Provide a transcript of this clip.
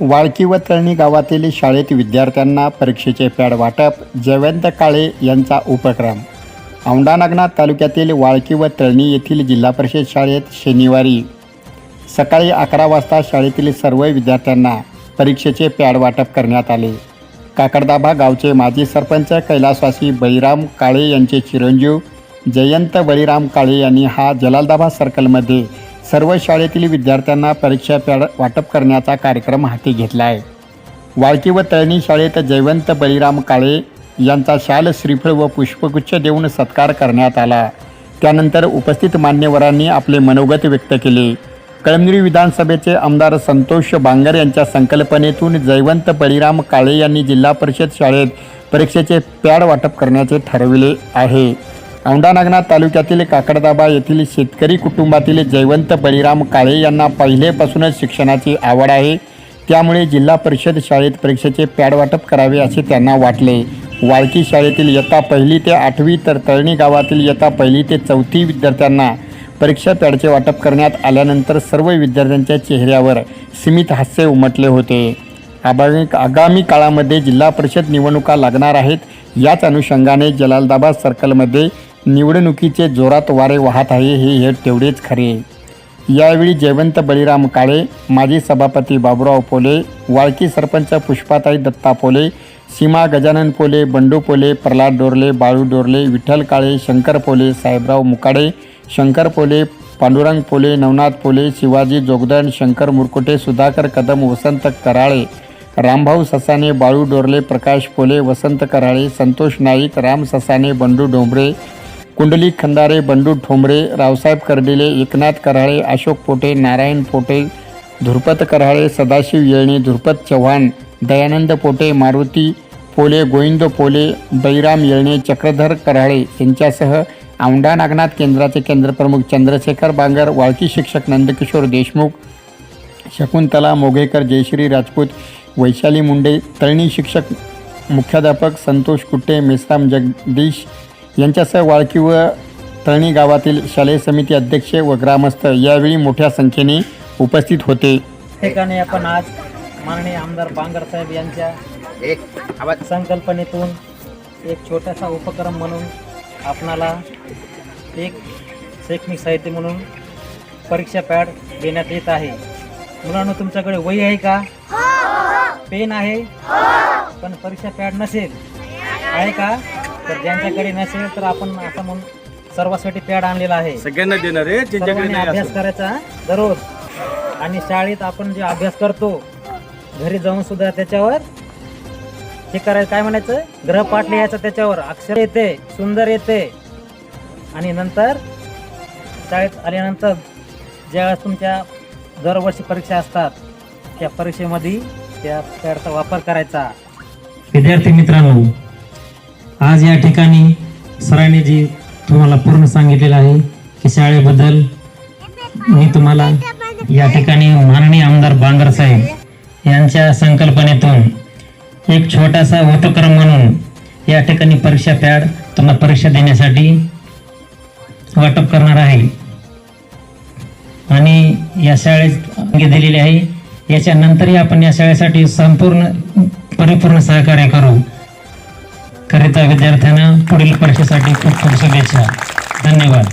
वाळकी व तळणी गावातील शाळेत विद्यार्थ्यांना परीक्षेचे पॅड वाटप जयवंत काळे यांचा उपक्रम. औंढा नागनाथ तालुक्यातील वाळकी व तळणी येथील जिल्हा परिषद शाळेत शनिवारी सकाळी अकरा वाजता शाळेतील सर्व विद्यार्थ्यांना परीक्षेचे पॅड वाटप करण्यात आले. काकडदाभा गावचे माजी सरपंच कैलासवासी बळीराम काळे यांचे चिरंजीव जयंत बळीराम काळे यांनी हा जलालदाभा सर्कलमध्ये सर्व शाळेतील विद्यार्थ्यांना परीक्षा पॅड वाटप करण्याचा कार्यक्रम हाती घेतला आहे. वाळकी व तळणी शाळेत जयवंत बळीराम काळे यांचा शाल श्रीफळ व पुष्पगुच्छ देऊन सत्कार करण्यात आला. त्यानंतर उपस्थित मान्यवरांनी आपले मनोगत व्यक्त केले. कळमनुरी विधानसभेचे आमदार संतोष बांगर यांच्या संकल्पनेतून जयवंत बळीराम काळे यांनी जिल्हा परिषद शाळेत परीक्षेचे पॅड वाटप करण्याचे ठरविले आहे. औंढा नागनाथ तालुक्यातील काकडदाबा येथील शेतकरी कुटुंबातील जयवंत बळीराम काळे यांना पहिलेपासूनच शिक्षणाची आवड आहे. त्यामुळे जिल्हा परिषद शाळेत परीक्षेचे पॅड वाटप करावे असे त्यांना वाटले. वाळकी शाळेतील इयत्ता पहिली ते आठवी तर तळणी गावातील इयत्ता पहिली ते चौथी विद्यार्थ्यांना परीक्षा पॅडचे वाटप करण्यात आल्यानंतर सर्व विद्यार्थ्यांच्या चेहऱ्यावर सीमित हास्य उमटले होते. आगामी आगामी काळामध्ये जिल्हा परिषद निवडणुका लागणार आहेत. याच अनुषंगाने जलालदाबाद सर्कलमध्ये निवडणुकीचे जोरात वारे वाहत आहे हे हे तेवढेच खरे. यावेळी जयवंत बळीराम काळे माजी सभापती बाबुराव पोले वाळकी सरपंच पुष्पाताई दत्ता पोले सीमा गजानन पोले बंडू पोले प्रल्हाद डोरले बाळू डोरले विठ्ठल काळे शंकर पोले साहेबराव मुकाडे शंकर पोले पांडुरंग पोले नवनाथ पोले शिवाजी जोगदन शंकर मुरकुटे सुधाकर कदम वसंत कराळे रामभाऊ ससाने बाळू डोरले प्रकाश पोले वसंत कराळे संतोष नाईक राम ससाने बंडू डोंबरे कुंडली खंदारे बंडू ठोंबरे रावसाहेब कर्डिले एकनाथ कराळे अशोक पोटे नारायण पोटे धुरपत कराळे सदाशिव येळणे धुरपत चव्हाण दयानंद पोटे मारुती पोले गोविंद पोले बैराम येळणे चक्रधर कराळे यांच्यासह औंढा नागनाथ केंद्राचे केंद्रप्रमुख चंद्रशेखर बांगर वाळकी शिक्षक नंदकिशोर देशमुख शकुंतला मोगेकर जयश्री राजपूत वैशाली मुंडे तळणी शिक्षक मुख्याध्यापक संतोष कुट्टे मेस्ताम जगदीश यांच्यासह वाळकी व तळणी गावातील शालेय समिती अध्यक्ष व ग्रामस्थ यावेळी मोठ्या संख्येने उपस्थित होते. ठिकाणी आपण आज माननीय आमदार बांगर साहेब यांच्या एक आवाज. संकल्पनेतून एक छोटासा उपक्रम म्हणून आपणाला एक शैक्षणिक साहित्य म्हणून परीक्षा पॅड देण्यात येत आहे. मुलांना तुमच्याकडे वही आहे का? पेन आहे? पण परीक्षा पॅड नसेल. आहे का? तर ज्यांच्याकडे नसेल तर आपण असं म्हणून सर्वांसाठी पॅड आणलेला आहे. सगळ्यांना देणार आहे ज्यांच्याकडे सर्वांनी नाही अभ्यास असं. करायचा दररोज. आणि शाळेत आपण जे अभ्यास करतो घरी जाऊन सुद्धा त्याच्यावर हे करायचं काय म्हणायचं? ग्रहपाठ लिहायचं त्याच्यावर. अक्षर येते सुंदर येते. आणि नंतर शाळेत आल्यानंतर ज्यावेळेस तुमच्या दरवर्षी परीक्षा असतात त्या परीक्षेमध्ये त्या पॅडचा वापर करायचा. विद्यार्थी मित्रांनो आज या ठिकाणी सरांनी जी तुम्हाला पूर्ण सांगितलेलं आहे की शाळेबद्दल मी तुम्हाला या ठिकाणी माननीय आमदार बांगर साहेब यांच्या संकल्पनेतून एक छोटासा उपक्रम म्हणून या ठिकाणी परीक्षा पॅड तुम्हाला परीक्षा देण्यासाठी वाटप करणार आहे. आणि या शाळेत अंगी दिलेली आहे. याच्यानंतरही आपण या शाळेसाठी संपूर्ण परिपूर्ण सहकार्य करू. विद्यार्थ्यांना पुढील परीक्षेसाठी खूप खूप शुभेच्छा. धन्यवाद.